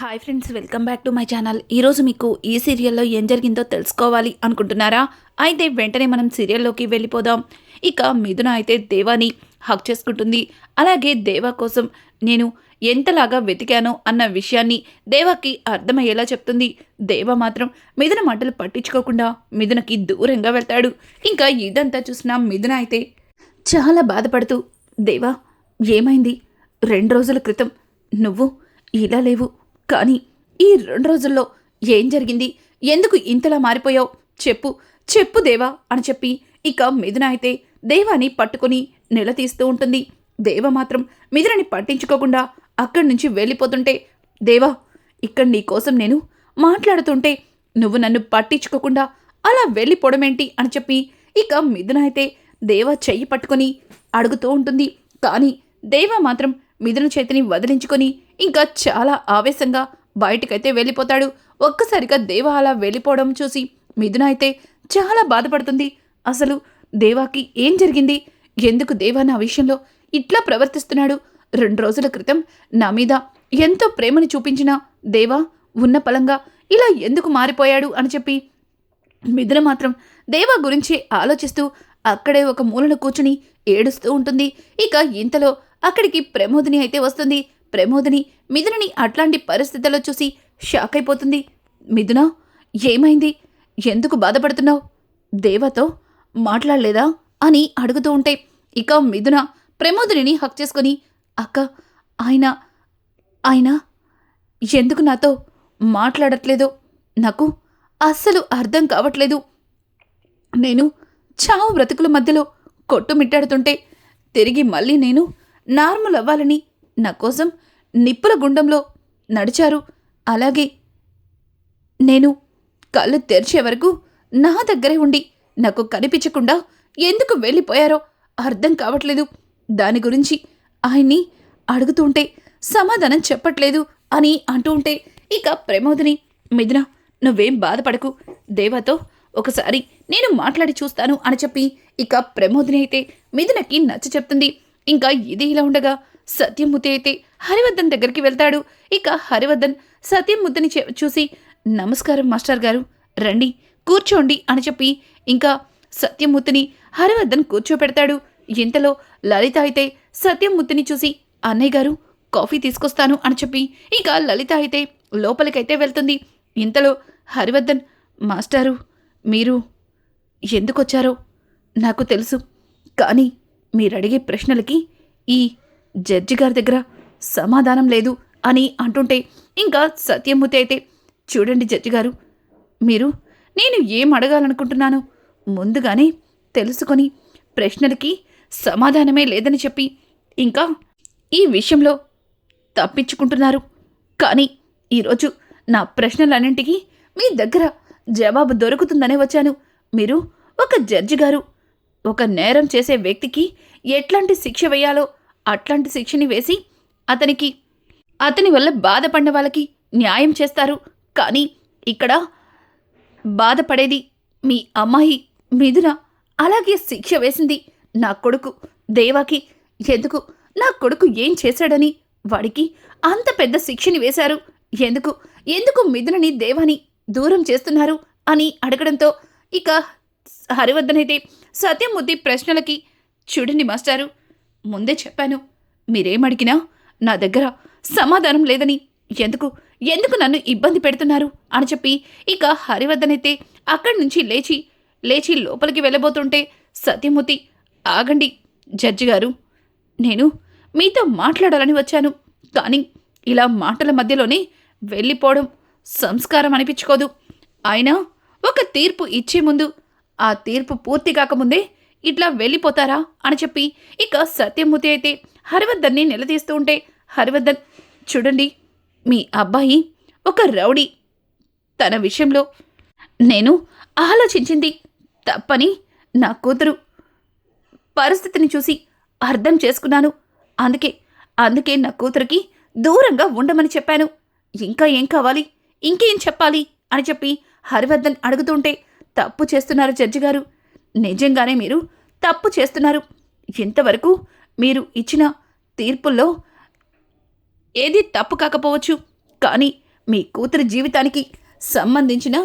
Hi friends welcome back to my channel ఈరోజు మీకు ఈ సీరియల్లో ఏం జరిగిందో తెలుసుకోవాలి అనుకుంటున్నారా? అయితే వెంటనే మనం సీరియల్లోకి వెళ్ళిపోదాం. ఇక మిథున అయితే దేవాని హక్ చేసుకుంటుంది. అలాగే దేవా కోసం నేను ఎంతలాగా వెతికానో అన్న విషయాన్ని దేవాకి అర్థమయ్యేలా చెప్తుంది. దేవ మాత్రం మిథున మాటలు పట్టించుకోకుండా మిథునకి దూరంగా వెళ్తాడు. ఇంకా ఇదంతా చూసిన మిథున అయితే చాలా బాధపడుతూ దేవా ఏమైంది? రెండు రోజుల క్రితం నువ్వు ఇలా లేవు. కానీ ఈ రెండు రోజుల్లో ఏం జరిగింది? ఎందుకు ఇంతలా మారిపోయావు? చెప్పు చెప్పు దేవా అని చెప్పి ఇక మిథున అయితే దేవాని పట్టుకొని నిలదీస్తూ ఉంటుంది. దేవ మాత్రం మిథునని పట్టించుకోకుండా అక్కడి నుంచి వెళ్ళిపోతుంటే దేవా ఇక్కడ నీ కోసం నేను మాట్లాడుతుంటే నువ్వు నన్ను పట్టించుకోకుండా అలా వెళ్ళిపోవడమేంటి అని చెప్పి ఇక మిథున అయితే దేవ చెయ్యి పట్టుకొని అడుగుతూ ఉంటుంది. కానీ దేవ మాత్రం మిథున చేతిని వదిలించుకొని ఇంకా చాలా ఆవేశంగా బయటకైతే వెళ్ళిపోతాడు. ఒక్కసారిగా దేవ అలా వెళ్ళిపోవడం చూసి మిథున అయితే చాలా బాధపడుతుంది. అసలు దేవాకి ఏం జరిగింది? ఎందుకు దేవా నా విషయంలో ఇట్లా ప్రవర్తిస్తున్నాడు? రెండు రోజుల క్రితం నా మీద ఎంతో ప్రేమను చూపించిన దేవా ఉన్న పలంగా ఇలా ఎందుకు మారిపోయాడు అని చెప్పి మిథున మాత్రం దేవా గురించి ఆలోచిస్తూ అక్కడే ఒక మూలన కూర్చుని ఏడుస్తూ ఉంటుంది. ఇక ఇంతలో అక్కడికి ప్రమోదిని అయితే వస్తుంది. ప్రమోదిని మిథునని అట్లాంటి పరిస్థితుల్లో చూసి షాక్ అయిపోతుంది. మిథున ఏమైంది? ఎందుకు బాధపడుతున్నావు? దేవతో మాట్లాడలేదా? అని అడుగుతూ ఉంటే ఇక మిథున ప్రమోదిని హక్ చేసుకొని అక్క ఆయన ఆయన ఎందుకు నాతో మాట్లాడట్లేదు? నాకు అస్సలు అర్థం కావట్లేదు. నేను చావు బ్రతుకుల మధ్యలో కొట్టుమిట్టాడుతుంటే తిరిగి మళ్ళీ నేను నార్మల్ అవ్వాలని నా కోసం నిప్పుల గుండంలో నడిచారు. అలాగే నేను కళ్ళు తెరిచే వరకు నా దగ్గరే ఉండి నాకు కనిపించకుండా ఎందుకు వెళ్ళిపోయారో అర్థం కావట్లేదు. దాని గురించి ఆయన్ని అడుగుతుంటే సమాధానం చెప్పట్లేదు అని అంటూ ఉంటే ఇక ప్రమోదిని మిథున నువ్వేం బాధపడకు. దేవతో ఒకసారి నేను మాట్లాడి చూస్తాను అని చెప్పి ఇక ప్రమోదిని అయితే మిథునకి నచ్చ చెప్తుంది. ఇంకా ఇది ఇలా ఉండగా సత్యమూర్తి అయితే హరివర్ధన్ దగ్గరికి వెళ్తాడు. ఇక హరివర్ధన్ సత్యముద్దని చూసి నమస్కారం మాస్టర్ గారు. రండి కూర్చోండి అని చెప్పి ఇంకా సత్యమూర్తిని హరివర్ధన్ కూర్చోపెడతాడు. ఇంతలో లలిత అయితే సత్యమూర్తిని చూసి అన్నయ్య గారు కాఫీ తీసుకొస్తాను అని చెప్పి ఇక లలిత అయితే లోపలికైతే వెళ్తుంది. ఇంతలో హరివర్ధన్ మాస్టారు మీరు ఎందుకొచ్చారో నాకు తెలుసు. కానీ మీరు అడిగే ప్రశ్నలకి ఈ జడ్జి గారి దగ్గర సమాధానం లేదు అని అంటుంటే ఇంకా సత్యమూర్తి అయితే చూడండి జడ్జి గారు మీరు నేను ఏం అడగాలనుకుంటున్నాను? ముందుగానే తెలుసుకొని ప్రశ్నలకి సమాధానమే లేదని చెప్పి ఇంకా ఈ విషయంలో తప్పించుకుంటున్నారు. కానీ ఈరోజు నా ప్రశ్నలన్నింటికీ మీ దగ్గర జవాబు దొరుకుతుందనే వచ్చాను. మీరు ఒక జడ్జి గారు ఒక నేరం చేసే వ్యక్తికి ఎట్లాంటి శిక్ష వేయాలో అట్లాంటి శిక్షని వేసి అతనికి అతని వల్ల బాధపడిన వాళ్ళకి న్యాయం చేస్తారు. కానీ ఇక్కడ బాధపడేది మీ అమ్మాయి మిథున అలాగే శిక్ష వేసింది నా కొడుకు. దేవాకి ఎందుకు? నా కొడుకు ఏం చేశాడని వాడికి అంత పెద్ద శిక్షని వేశారు. ఎందుకు? ఎందుకు మిథునని దేవాని దూరం చేస్తున్నారు అని అడగడంతో ఇక హరివర్ధన్ అయితే సత్యమూర్తి ప్రశ్నలకి చూడండి మాస్టారు. ముందే చెప్పాను. మీరేమడిగినా నా దగ్గర సమాధానం లేదని. ఎందుకు? ఎందుకు నన్ను ఇబ్బంది పెడుతున్నారు? అని చెప్పి ఇక హరివర్ధనైతే అక్కడి నుంచి లేచి లేచి లోపలికి వెళ్ళబోతుంటే సత్యమూర్తి ఆగండి జడ్జి గారు. నేను మీతో మాట్లాడాలని వచ్చాను. కానీ ఇలా మాటల మధ్యలోనే వెళ్ళిపోవడం సంస్కారం అనిపించుకోదు. ఆయన ఒక తీర్పు ఇచ్చే ముందు ఆ తీర్పు పూర్తి కాకముందే ఇట్లా వెళ్ళిపోతారా? అని చెప్పి ఇక సత్యమూర్తి అయితే హరివర్ధన్ని నిలదీస్తూ ఉంటే హరివర్ధన్ చూడండి మీ అబ్బాయి ఒక రౌడీ. తన విషయంలో నేను ఆలోచించింది తప్పని నా కూతురు పరిస్థితిని చూసి అర్థం చేసుకున్నాను. అందుకే అందుకే నా కూతురికి దూరంగా ఉండమని చెప్పాను. ఇంకా ఏం కావాలి? ఇంకేం చెప్పాలి? అని చెప్పి హరివర్ధన్ అడుగుతుంటే తప్పు చేస్తున్నారు జడ్జి గారు నిజంగానే మీరు తప్పు చేస్తున్నారు. ఇంతవరకు మీరు ఇచ్చిన తీర్పుల్లో ఏది తప్పు కాకపోవచ్చు. కానీ మీ కూతురి జీవితానికి సంబంధించిన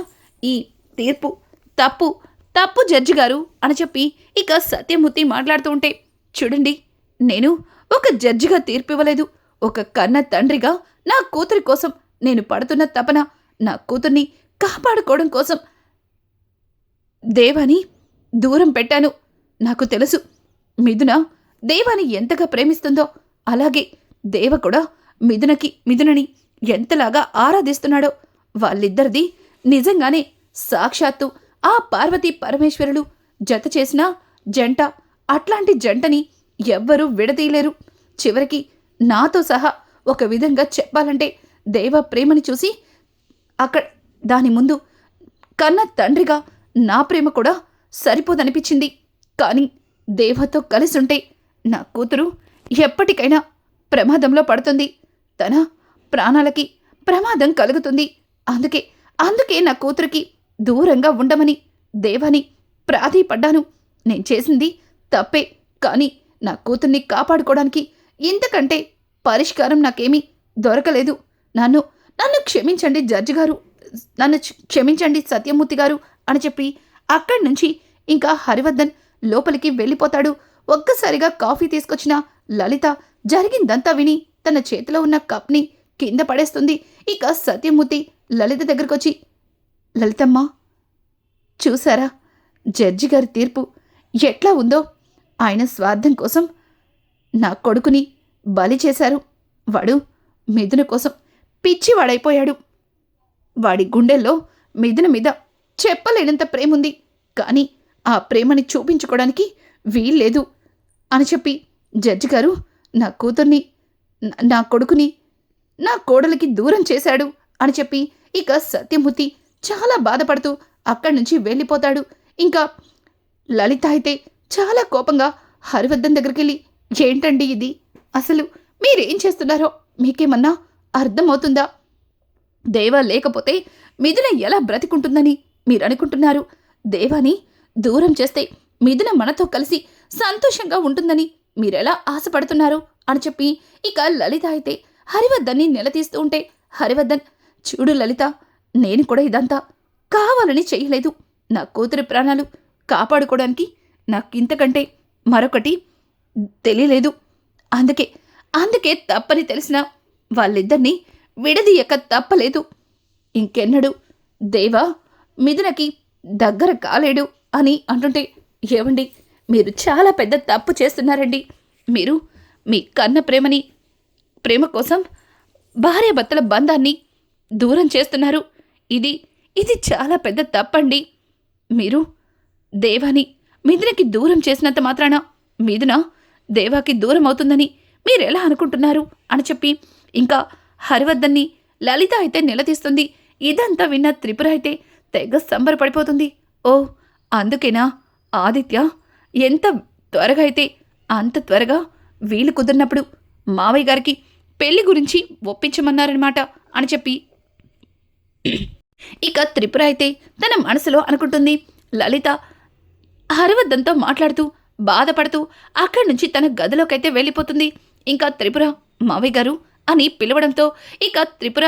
ఈ తీర్పు తప్పు తప్పు జడ్జి గారు అని చెప్పి ఇక సత్యమూర్తి మాట్లాడుతూ ఉంటే చూడండి నేను ఒక జడ్జిగా తీర్పు ఇవ్వలేదు ఒక కన్న తండ్రిగా నా కూతురి కోసం నేను పడుతున్న తపన నా కూతుర్ని కాపాడుకోవడం కోసం దేవని దూరం పెట్టాను. నాకు తెలుసు. మిథున దేవాని ఎంతగా ప్రేమిస్తుందో. అలాగే దేవ కూడా మిథునకి మిథునని ఎంతలాగా ఆరాధిస్తున్నాడో. వాళ్ళిద్దరిది నిజంగానే సాక్షాత్తు ఆ పార్వతీ పరమేశ్వరులు జత చేసిన జంట. అట్లాంటి జంటని ఎవ్వరూ విడదీయలేరు. చివరికి నాతో సహా ఒక విధంగా చెప్పాలంటే దేవ ప్రేమని చూసి అక్కడ దాని ముందు కన్న తండ్రిగా నా ప్రేమ కూడా సరిపోదనిపించింది. కానీ దేవతో కలిసుంటే నా కూతురు ఎప్పటికైనా ప్రమాదంలో పడుతుంది. తన ప్రాణాలకి ప్రమాదం కలుగుతుంది. అందుకే అందుకే నా కూతురికి దూరంగా ఉండమని దేవాని ప్రాధీపడ్డాను నేను చేసింది తప్పే కానీ నా కూతుర్ని కాపాడుకోవడానికి ఇంతకంటే పరిష్కారం నాకేమీ దొరకలేదు. నన్ను నన్ను క్షమించండి జడ్జి గారు నన్ను క్షమించండి సత్యమూర్తి గారు అని చెప్పి అక్కడి నుంచి ఇంకా హరివర్ధన్ లోపలికి వెళ్ళిపోతాడు. ఒక్కసారిగా కాఫీ తీసుకొచ్చిన లలిత జరిగిందంతా విని తన చేతిలో ఉన్న కప్ని కింద పడేస్తుంది. ఇక సత్యమూర్తి లలిత దగ్గరకొచ్చి లలితమ్మ చూసారా? జడ్జి గారి తీర్పు ఎట్లా ఉందో? ఆయన స్వార్థం కోసం నా కొడుకుని బలి చేశారు. వాడు మిథున కోసం పిచ్చివాడైపోయాడు. వాడి గుండెల్లో మిథున మీద చెప్పలేనంత ప్రేముంది. కానీ ఆ ప్రేమని చూపించుకోవడానికి వీల్లేదు అని చెప్పి జడ్జి గారు నా కూతుర్ని నా- కొడుకుని నా కోడలికి దూరం చేశాడు అని చెప్పి ఇక సత్యమూర్తి చాలా బాధపడుతూ అక్కడి నుంచి వెళ్ళిపోతాడు. ఇంకా లలిత అయితే చాలా కోపంగా హరివర్ధన్ దగ్గరికి వెళ్ళి ఏంటండి ఇది? అసలు మీరేం చేస్తున్నారో? మీకేమన్నా అర్థమవుతుందా? దేవా లేకపోతే మిథున ఎలా బ్రతికుంటుందని మీరు అనుకుంటున్నారు దేవాని దూరం చేస్తే మిథున మనతో కలిసి సంతోషంగా ఉంటుందని మీరెలా ఆశపడుతున్నారు? అని చెప్పి ఇక లలిత అయితే హరివర్ధన్ని నిలదీస్తూ ఉంటే హరివర్ధన్ చూడు లలిత నేను కూడా ఇదంతా కావాలని చేయలేదు. నా కూతురి ప్రాణాలు కాపాడుకోవడానికి నాకింతకంటే మరొకటి తెలియలేదు. అందుకే అందుకే తప్పని తెలిసిన వాళ్ళిద్దరినీ విడదీయక తప్పలేదు. ఇంకెన్నడు దేవా మిథునకి దగ్గర కాలేడు అని అంటుంటే ఏమండి మీరు చాలా పెద్ద తప్పు చేస్తున్నారండి. మీరు మీ కన్న ప్రేమని ప్రేమ కోసం భార్యాభర్తల బంధాన్ని దూరం చేస్తున్నారు. ఇది ఇది చాలా పెద్ద తప్పండి. మీరు దేవాని మిథునకి దూరం చేసినంత మాత్రాన మిథున దేవాకి దూరం అవుతుందని మీరు ఎలా అనుకుంటున్నారు? అని చెప్పి ఇంకా హరివర్ధన్ని లలిత అయితే నిలదీస్తుంది. ఇదంతా విన్న త్రిపుర అయితే తెగ సంబరపడిపోతుంది ఓ అందుకేనా? ఆదిత్య ఎంత త్వరగా అయితే అంత త్వరగా వీలు కుదిరినప్పుడు మావయ్య గారికి పెళ్ళి గురించి ఒప్పించమన్నారనమాట అని చెప్పి. ఇక త్రిపుర అయితే తన మనసులో అనుకుంటుంది. లలిత హరివర్ధన్తో మాట్లాడుతూ బాధపడుతూ అక్కడి నుంచి తన గదిలోకైతే వెళ్ళిపోతుంది. ఇంకా త్రిపుర మావయ్య గారు అని పిలవడంతో ఇక త్రిపుర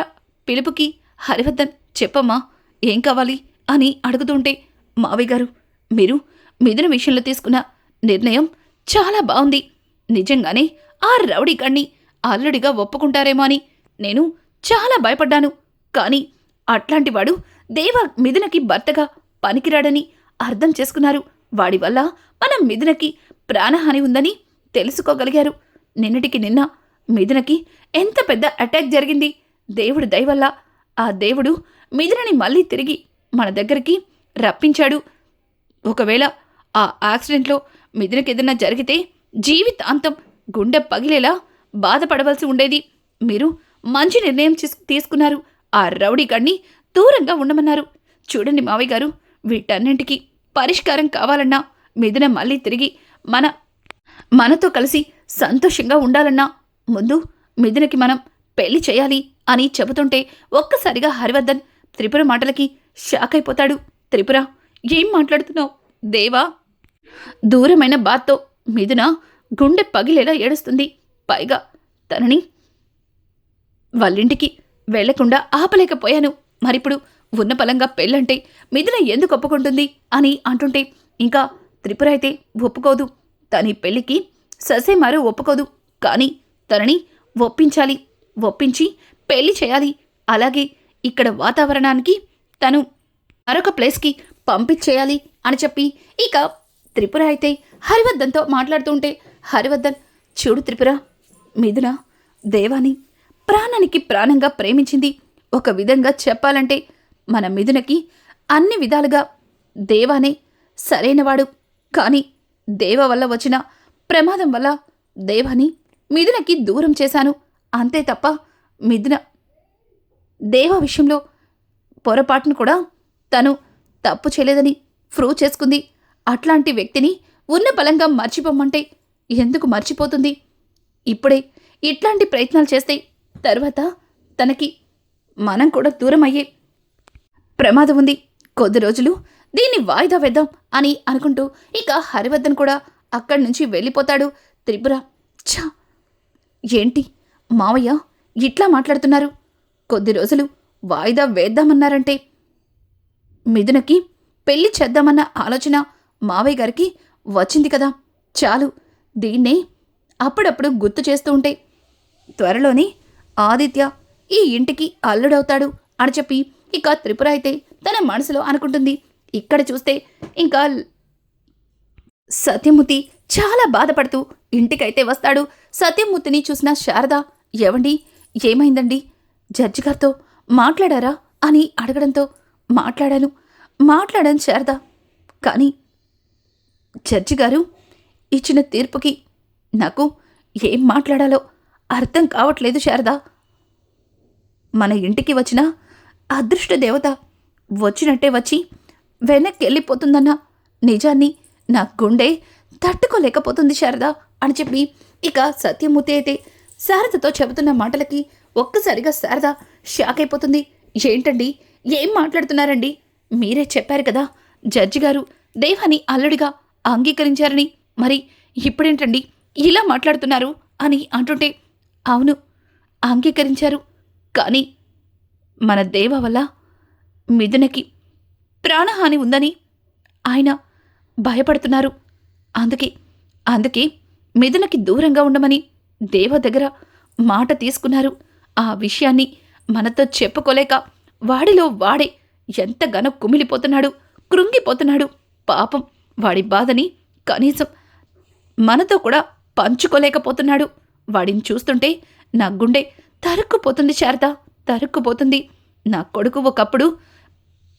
పిలుపుకి హరివర్ధన్ చెప్పమ్మా ఏం కావాలి అని అడుగుతుంటే మావయ్య గారు మీరు మిథున విషయంలో తీసుకున్న నిర్ణయం చాలా బాగుంది. నిజంగానే ఆ రౌడీ కణ్ణి అల్లుడిగా ఒప్పుకుంటారేమో అని నేను చాలా భయపడ్డాను. కానీ అట్లాంటివాడు దేవ మిథునకి భర్తగా పనికిరాడని అర్థం చేసుకున్నారు. వాడి వల్ల మనం మిథునకి ప్రాణహాని ఉందని తెలుసుకోగలిగారు. నిన్నటికి నిన్న మిథునకి ఎంత పెద్ద అటాక్ జరిగింది. దేవుడు దయవల్ల ఆ దేవుడు మిథునని మళ్ళీ తిరిగి మన దగ్గరికి రప్పించాడు. ఒకవేళ ఆ యాక్సిడెంట్లో మిథునకి ఏదైనా జరిగితే జీవితాంతం గుండె పగిలేలా బాధపడవలసి ఉండేది. మీరు మంచి నిర్ణయం తీసుకున్నారు. ఆ రౌడీ గడిని దూరంగా ఉండమన్నారు. చూడండి మావయ్య గారు వీటన్నింటికి పరిష్కారం కావాలన్నా మిథున మళ్ళీ తిరిగి మన మనతో కలిసి సంతోషంగా ఉండాలన్నా ముందు మిథునకి మనం పెళ్ళి చేయాలి. అని చెబుతుంటే ఒక్కసారిగా హరివర్ధన్ త్రిపుర మాటలకి షాక్ అయిపోతాడు. త్రిపుర ఏం మాట్లాడుతున్నావు? దేవా దూరమైన బాత్తో మిథున గుండె పగిలేలా ఏడుస్తుంది. పైగా తనని వాళ్ళింటికి వెళ్ళకుండా ఆపలేకపోయాను. మరిప్పుడు ఉన్న పలంగా పెళ్ళంటే మిథున ఎందుకు ఒప్పుకుంటుంది అని అంటుంటే ఇంకా త్రిపుర అయితే ఒప్పుకోదు. తని పెళ్ళికి ససేమారో ఒప్పుకోదు. కానీ తనని ఒప్పించాలి. ఒప్పించి పెళ్ళి చేయాలి. అలాగే ఇక్కడ వాతావరణానికి తను మరొక ప్లేస్కి పంపించేయాలి అని చెప్పి ఇక త్రిపుర అయితే హరివర్ధన్తో మాట్లాడుతుంటే హరివర్ధన్ చూడు త్రిపుర మిథున దేవాని ప్రాణానికి ప్రాణంగా ప్రేమించింది. ఒక విధంగా చెప్పాలంటే మన మిథునకి అన్ని విధాలుగా దేవానే సరైనవాడు. కానీ దేవ వల్ల వచ్చిన ప్రమాదం వల్ల దేవాని మిథునకి దూరం చేశాను. అంతే తప్ప మిథున దేవ విషయంలో పొరపాటును కూడా తను తప్పు చేయలేదని ప్రూవ్ చేసుకుంది. అట్లాంటి వ్యక్తిని ఉన్న బలంగా మర్చిపోమంటే ఎందుకు మర్చిపోతుంది? ఇప్పుడే ఇట్లాంటి ప్రయత్నాలు చేస్తే తర్వాత తనకి మనం కూడా దూరం అయ్యే ప్రమాదం ఉంది. కొద్ది రోజులు దీన్ని వాయిదా వేద్దాం అని అనుకుంటూ ఇక హరివర్ధన్ కూడా అక్కడి నుంచి వెళ్ళిపోతాడు. త్రిపుర ఛా! ఏంటి మావయ్య? ఇట్లా మాట్లాడుతున్నారు. కొద్ది రోజులు వాయిదా వేద్దామన్నారంటే. మిథునకి పెళ్ళి చేద్దామన్న ఆలోచన మావయ్య గారికి వచ్చింది కదా. చాలు దీన్నే అప్పుడప్పుడు గుర్తు చేస్తూ ఉంటే. త్వరలోనే ఆదిత్య ఈ ఇంటికి అల్లుడవుతాడు అని చెప్పి ఇక త్రిపుర అయితే తన మనసులో అనుకుంటుంది. ఇక్కడ చూస్తే ఇంకా సత్యమూర్తి చాలా బాధపడుతూ ఇంటికైతే వస్తాడు. సత్యమూర్తిని చూసిన శారద ఎవండి ఏమైందండి? జడ్జి గారితో మాట్లాడారా? అని అడగడంతో మాట్లాడాను. మాట్లాడాను శారదా. కానీ జడ్జి గారు ఇచ్చిన తీర్పుకి నాకు ఏం మాట్లాడాలో అర్థం కావట్లేదు శారదా. మన ఇంటికి వచ్చిన అదృష్ట దేవత వచ్చినట్టే వచ్చి వెనక్కి వెళ్ళిపోతుందన్న నిజాన్ని నా గుండె తట్టుకోలేకపోతుంది శారదా అని చెప్పి ఇక సత్యమూర్తి అయితే శారదతో చెబుతున్న మాటలకి ఒక్కసారిగా శారద షాక్ అయిపోతుంది. ఏంటండి? ఏం మాట్లాడుతున్నారండి? మీరే చెప్పారు కదా జడ్జి గారు దేవాని అల్లుడిగా అంగీకరించారని. మరి ఇప్పుడేంటండి? ఇలా మాట్లాడుతున్నారు అని అంటుంటే అవును అంగీకరించారు. కానీ మన దేవ వల్ల మిథునకి ప్రాణహాని ఉందని ఆయన భయపడుతున్నారు. అందుకే అందుకే మిథునకి దూరంగా ఉండమని దేవ దగ్గర మాట తీసుకున్నారు. ఆ విషయాన్ని మనతో చెప్పుకోలేక వాడిలో వాడే ఎంతగానో కుమిలిపోతున్నాడు కృంగిపోతున్నాడు. పాపం వాడి బాధని కనీసం మనతో కూడా పంచుకోలేకపోతున్నాడు. వాడిని చూస్తుంటే నా గుండె తరుక్కుపోతుంది శారద తరుక్కుపోతుంది. నా కొడుకు ఒకప్పుడు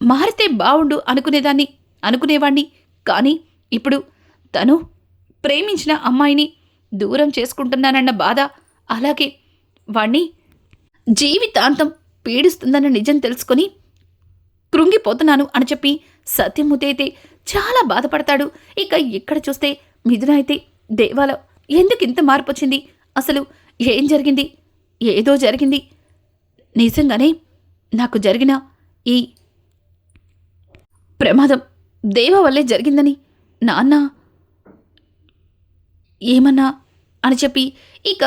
మారితే బావుండు అనుకునేదాన్ని అనుకునేవాణ్ణి. కానీ ఇప్పుడు తను ప్రేమించిన అమ్మాయిని దూరం చేసుకుంటున్నానన్న బాధ. అలాగే వాణ్ణి జీవితాంతం పీడిస్తుందన్న నిజం తెలుసుకొని కృంగిపోతున్నాను అని చెప్పి సత్యమూర్తి అయితే చాలా బాధపడతాడు. ఇక ఇక్కడ చూస్తే మిథున అయితే దేవాల ఎందుకు ఇంత మార్పు వచ్చింది? అసలు ఏం జరిగింది? ఏదో జరిగింది. నిజంగానే నాకు జరిగిన ఈ ప్రమాదం దేవ వల్లే జరిగిందని నాన్న ఏమన్నా? అని చెప్పి ఇక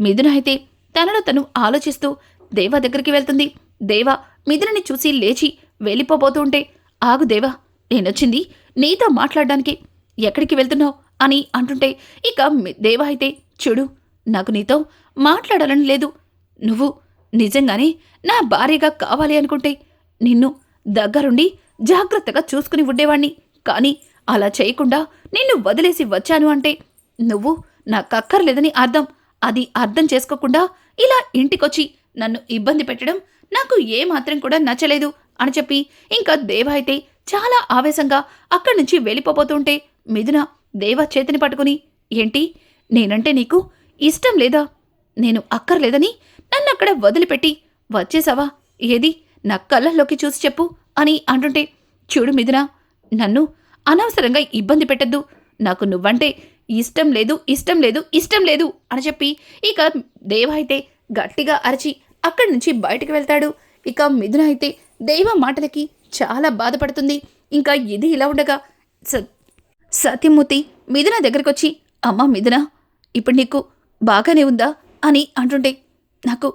మిథున అయితే తనలో తను ఆలోచిస్తూ దేవ దగ్గరికి వెళ్తుంది. దేవ మిథునని చూసి లేచి వెళ్ళిపోబోతూ ఉంటే ఆగు దేవా నేనొచ్చింది. నీతో మాట్లాడడానికి ఎక్కడికి వెళ్తున్నావు? అని అంటుంటే ఇక దేవా దేవ అయితే చూడు నాకు నీతో మాట్లాడాలని లేదు. నువ్వు నిజంగానే నా భార్యగా కావాలి అనుకుంటే నిన్ను దగ్గరుండి జాగ్రత్తగా చూసుకుని ఉండేవాణ్ణి. కానీ అలా చేయకుండా నిన్ను వదిలేసి వచ్చాను అంటే నువ్వు నాకక్కర్లేదని అర్థం. అది అర్థం చేసుకోకుండా ఇలా ఇంటికొచ్చి నన్ను ఇబ్బంది పెట్టడం నాకు ఏమాత్రం కూడా నచ్చలేదు అని చెప్పి ఇంకా దేవ అయితే చాలా ఆవేశంగా అక్కడి నుంచి వెళ్ళిపోబోతుంటే మిథున దేవ చేతిని పట్టుకుని ఏంటి? నేనంటే నీకు ఇష్టం లేదా? నేను అక్కర్లేదని నన్ను అక్కడ వదిలిపెట్టి వచ్చేసావా? ఏది? నా కళ్ళల్లోకి చూసి చెప్పు అని అంటుంటే చూడు మిథున నన్ను అనవసరంగా ఇబ్బంది పెట్టద్దు. నాకు నువ్వంటే ఇష్టం లేదు ఇష్టం లేదు ఇష్టం లేదు అని చెప్పి ఇక దేవ అయితే గట్టిగా అరిచి అక్కడి నుంచి బయటకు వెళ్తాడు. ఇక మిథున అయితే దేవ మాటలకి చాలా బాధపడుతుంది. ఇంకా ఇది ఇలా ఉండగా స సత్యమూర్తి మిథున దగ్గరకు వచ్చి అమ్మా మిథున ఇప్పుడు నీకు బాగానే ఉందా? అని అంటుంటే నాకు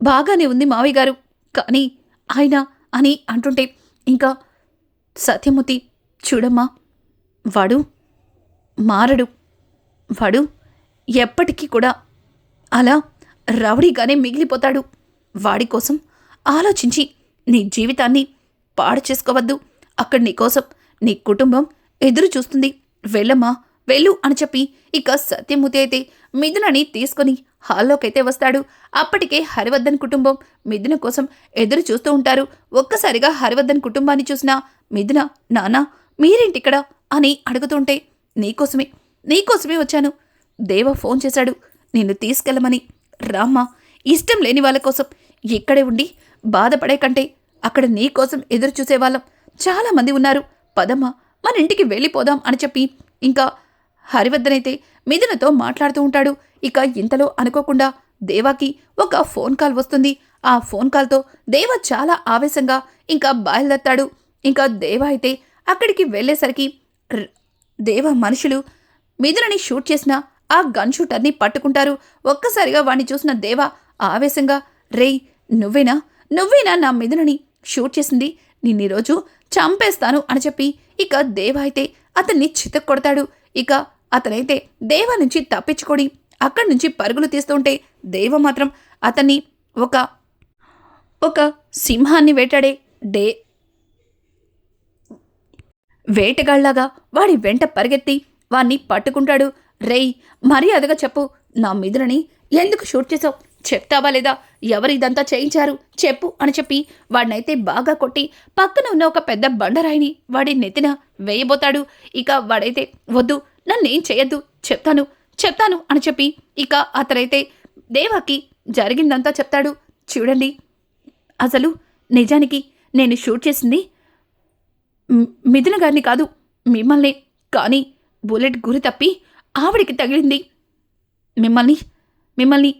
బాగానే ఉంది మావయ్య గారు కానీ ఆయన అని అంటుంటే ఇంకా సత్యమూర్తి చూడమ్మా వాడు మారడు వాడు ఎప్పటికీ కూడా అలా రౌడీగానే మిగిలిపోతాడు. వాడి కోసం ఆలోచించి నీ జీవితాన్ని పాడు చేసుకోవద్దు. అక్కడ నీకోసం నీ కుటుంబం ఎదురు చూస్తుంది. వెళ్ళమ్మా వెళ్ళు అని చెప్పి ఇక సత్యమూర్తి అయితే మిథునని తీసుకొని హాల్లోకైతే వస్తాడు. అప్పటికే హరివర్ధన్ కుటుంబం మిథున కోసం ఎదురు చూస్తూ ఉంటారు. ఒక్కసారిగా హరివర్ధన్ కుటుంబాన్ని చూసిన మిథున నానా మీరేంటిక్కడ అని అడుగుతుంటే నీకోసమే నీకోసమే వచ్చాను. దేవ ఫోన్ చేశాడు. నిన్ను తీసుకెళ్ళమని. రామ్మా ఇష్టం లేని వాళ్ళ కోసం ఇక్కడే ఉండి బాధపడే కంటే అక్కడ నీకోసం ఎదురు చూసేవాళ్ళం చాలామంది ఉన్నారు. పదమ్మా మన ఇంటికి వెళ్ళిపోదాం అని చెప్పి ఇంకా హరివర్ధనైతే మిథునతో మాట్లాడుతూ ఉంటాడు. ఇక ఇంతలో అనుకోకుండా దేవాకి ఒక ఫోన్ కాల్ వస్తుంది. ఆ ఫోన్ కాల్తో దేవ చాలా ఆవేశంగా ఇంకా బయలుదేరతాడు. ఇంకా దేవ అయితే అక్కడికి వెళ్ళేసరికి దేవ మనుషులు మిథునని షూట్ చేసిన ఆ గన్ షూటర్ని పట్టుకుంటారు. ఒక్కసారిగా వాణ్ణి చూసిన దేవ ఆవేశంగా రేయ్ నువ్వేనా? నువ్వేనా నా మిథునని షూట్ చేసింది? నిన్నీరోజు చంపేస్తాను అని చెప్పి ఇక దేవ అయితే అతన్ని చితక్ కొడతాడు. ఇక అతనైతే దేవ నుంచి తప్పించుకొని అక్కడి నుంచి పరుగులు తీస్తుంటే దేవ మాత్రం అతన్ని ఒక ఒక సింహాన్ని వేటాడే డే వేటగాళ్ళాగా వాడి వెంట పరిగెత్తి వాణ్ణి పట్టుకుంటాడు. రేయ్ మర్యాదగా చెప్పు. నా మిదులని ఎందుకు షూట్ చేసావు చెప్తావా లేదా? ఎవరు ఇదంతా చేయించారు? చెప్పు అని చెప్పి వాడినైతే బాగా కొట్టి పక్కన ఉన్న ఒక పెద్ద బండరాయిని వాడి నెత్తిన వేయబోతాడు. ఇక వాడైతే వద్దు నన్నేం చేయొద్దు చెప్తాను చెప్తాను అని చెప్పి ఇక అతనైతే దేవాకి జరిగిందంతా చెప్తాడు. చూడండి. అసలు నిజానికి నేను షూట్ చేసింది మిథున గారిని కాదు మిమ్మల్ని. కానీ బుల్లెట్ గురి తప్పి ఆవిడికి తగిలింది. మిమ్మల్ని మిమ్మల్ని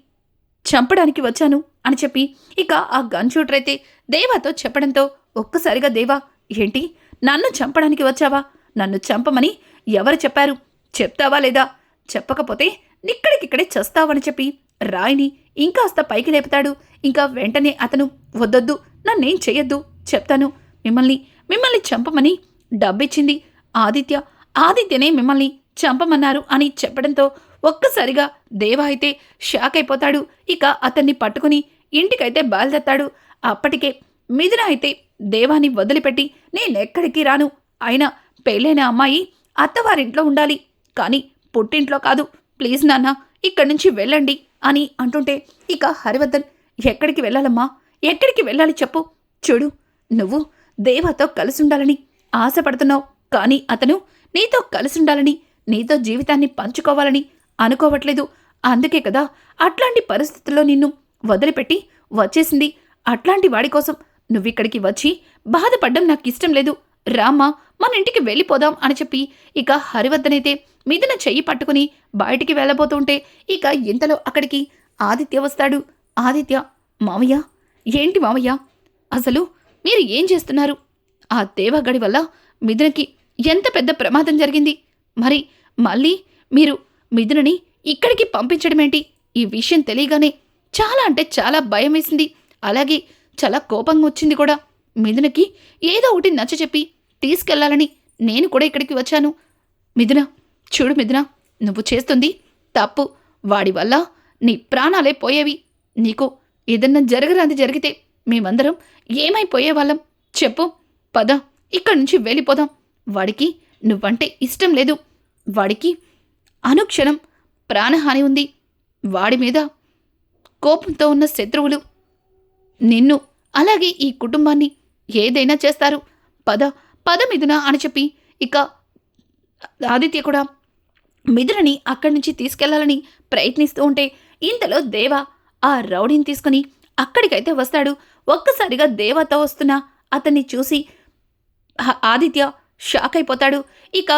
చంపడానికి వచ్చాను అని చెప్పి ఇక ఆ గన్ షూటర్ అయితే దేవాతో చెప్పడంతో ఒక్కసారిగా దేవా ఏంటి? నన్ను చంపడానికి వచ్చావా? నన్ను చంపమని ఎవరు చెప్పారు? చెప్తావా లేదా? చెప్పకపోతే నిక్కడికిక్కడే చస్తావని చెప్పి రాయిని ఇంకాస్త పైకి లేపుతాడు. ఇంకా వెంటనే అతను వద్దొద్దు నన్నేం చెయ్యొద్దు చెప్తాను. మిమ్మల్ని మిమ్మల్ని చంపమని డబ్బిచ్చింది ఆదిత్య. ఆదిత్యనే మిమ్మల్ని చంపమన్నారు అని చెప్పడంతో ఒక్కసారిగా దేవ అయితే షాక్ అయిపోతాడు. ఇక అతన్ని పట్టుకుని ఇంటికైతే బయలుదేరతాడు. అప్పటికే మిథున అయితే దేవాన్ని వదిలిపెట్టి నేనెక్కడికి రాను? అయినా పెళ్ళైన అమ్మాయి అత్తవారింట్లో ఉండాలి. కానీ పుట్టింట్లో కాదు. ప్లీజ్ నాన్న ఇక్కడి నుంచి వెళ్ళండి అని అంటుంటే ఇక హరివర్ధన్ ఎక్కడికి వెళ్ళాలమ్మా? ఎక్కడికి వెళ్ళాలి చెప్పు. చూడు నువ్వు దేవతో కలిసి ఉండాలని ఆశపడుతున్నావు. కానీ అతను నీతో కలిసి ఉండాలని నీతో జీవితాన్ని పంచుకోవాలని అనుకోవట్లేదు. అందుకే కదా అట్లాంటి పరిస్థితుల్లో నిన్ను వదిలిపెట్టి వచ్చేసింది. అట్లాంటి వాడి కోసం నువ్విక్కడికి వచ్చి బాధపడ్డం నాకు ఇష్టం లేదు. రామ్మా మన ఇంటికి వెళ్ళిపోదాం అని చెప్పి ఇక హరివర్ధనైతే మిథున చెయ్యి పట్టుకుని బయటికి వెళ్ళబోతుంటే ఇక ఇంతలో అక్కడికి ఆదిత్య వస్తాడు. ఆదిత్య మామయ్య ఏంటి మామయ్య? అసలు మీరు ఏం చేస్తున్నారు? ఆ దేవగడి వల్ల మిథునకి ఎంత పెద్ద ప్రమాదం జరిగింది? మరి మళ్ళీ మీరు మిథునని ఇక్కడికి పంపించడమేంటి? ఈ విషయం తెలియగానే చాలా అంటే చాలా భయం వేసింది. అలాగే చాలా కోపంగా వచ్చింది కూడా. మిథునకి ఏదో ఒకటి నచ్చ చెప్పి తీసుకెళ్ళాలని నేను కూడా ఇక్కడికి వచ్చాను. మిథున చూడు మిథున నువ్వు చేస్తుంది తప్పు. వాడి వల్ల నీ ప్రాణాలే పోయేవి. నీకు ఏదన్నా జరగరాంది జరిగితే మేమందరం ఏమైపోయేవాళ్ళం? చెప్పు. పద ఇక్కడి నుంచి వెళ్ళిపోదాం. వాడికి నువ్వంటే ఇష్టం లేదు. వాడికి అనుక్షణం ప్రాణహాని ఉంది. వాడి మీద కోపంతో ఉన్న శత్రువులు నిన్ను అలాగే ఈ కుటుంబాన్ని ఏదైనా చేస్తారు. పద పద మిథున అని చెప్పి ఇక ఆదిత్య కూడా మిథునని అక్కడి నుంచి తీసుకెళ్ళాలని ప్రయత్నిస్తూ ఉంటే ఇంతలో దేవ ఆ రౌడీని తీసుకుని అక్కడికైతే వస్తాడు. ఒక్కసారిగా దేవతో వస్తున్న అతన్ని చూసి ఆదిత్య షాక్ అయిపోతాడు ఇక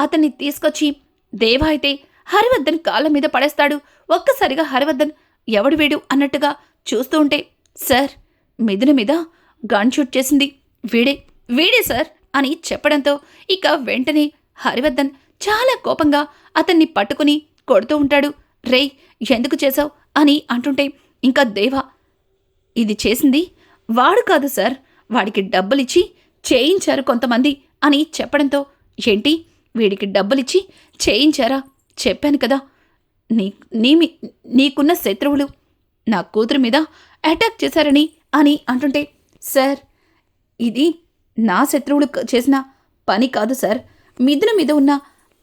అతన్ని తీసుకొచ్చి దేవ అయితే హరివర్ధన్ కాళ్ళ మీద పడేస్తాడు. ఒక్కసారిగా హరివర్ధన్ ఎవడు వీడు అన్నట్టుగా చూస్తూ ఉంటే సార్ మిథున మీద గన్ షూట్ చేసింది వీడే వీడే సార్ అని చెప్పడంతో ఇక వెంటనే హరివర్ధన్ చాలా కోపంగా అతన్ని పట్టుకుని కొడుతూ ఉంటాడు. రేయ్ ఎందుకు చేశావు? అని అంటుంటే ఇంకా దేవ ఇది చేసింది వాడు కాదు సార్. వాడికి డబ్బులిచ్చి చేయించారు కొంతమంది. అని చెప్పడంతో ఏంటి? వీడికి డబ్బులిచ్చి చేయించారా? చెప్పాను కదా. నీ నీ మీ- నీకున్న శత్రువులు నా కూతురు మీద అటాక్ చేశారని అని అంటుంటే సార్ ఇది నా శత్రువులు చేసిన పని కాదు సార్. మిథున మీద ఉన్న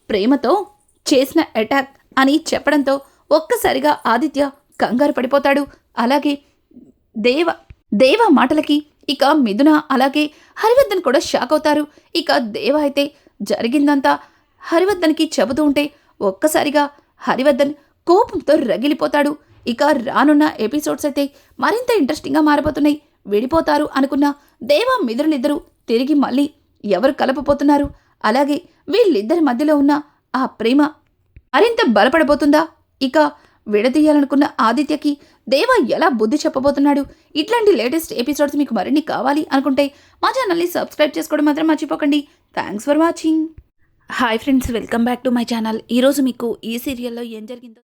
ప్రేమతో చేసిన అటాక్ అని చెప్పడంతో ఒక్కసారిగా ఆదిత్య కంగారు పడిపోతాడు. అలాగే దేవ దేవ మాటలకి ఇక మిథున అలాగే హరివర్ధన్ కూడా షాక్ అవుతారు. ఇక దేవ అయితే జరిగిందంతా హరివర్ధన్కి చెబుతూ ఉంటే ఒక్కసారిగా హరివర్ధన్ కోపంతో రగిలిపోతాడు. ఇక రానున్న ఎపిసోడ్స్ అయితే మరింత ఇంట్రెస్టింగ్గా మారిపోతున్నాయి విడిపోతారు అనుకున్న దేవ మిథునిద్దరూ తిరిగి మళ్ళీ ఎవరు కలపపోతున్నారు అలాగే వీళ్ళిద్దరి మధ్యలో ఉన్న ఆ ప్రేమ మరింత బలపడబోతుందా? ఇక విడదీయాలనుకున్న ఆదిత్యకి దేవ ఎలా బుద్ధి చెప్పబోతున్నాడు? ఇట్లాంటి లేటెస్ట్ ఎపిసోడ్స్ మీకు మరిన్ని కావాలి అనుకుంటే మా ఛానల్ని సబ్స్క్రైబ్ చేసుకోవడం మాత్రం మర్చిపోకండి. Thanks for watching hi friends welcome back to my channel ఈరోజు మీకు ఈ సీరియల్లో ఏం జరిగిందో